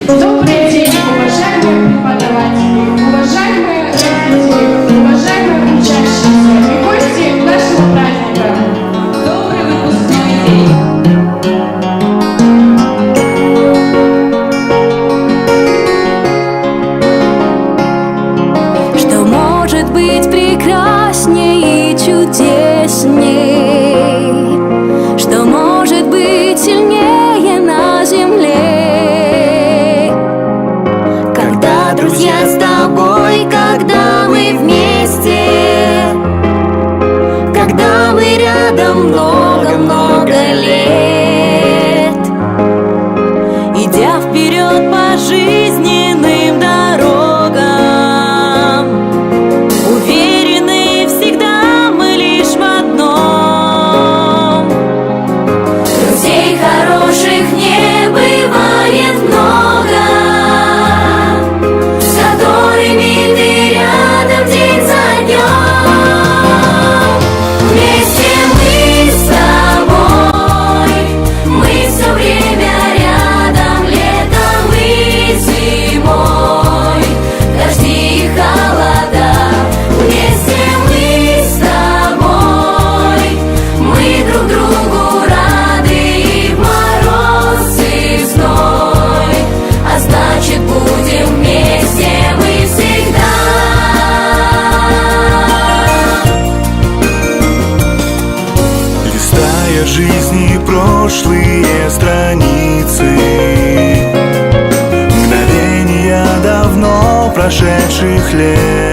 Добрый день, уважаемые преподаватели, уважаемые родители, уважаемые учащиеся чудесней? Что может быть сильнее на земле? Когда друзья с тобой, когда мы вместе, когда мы рядом много-много лет, идя вперед по жизненным жизни прошлые страницы. Мгновения давно прошедших лет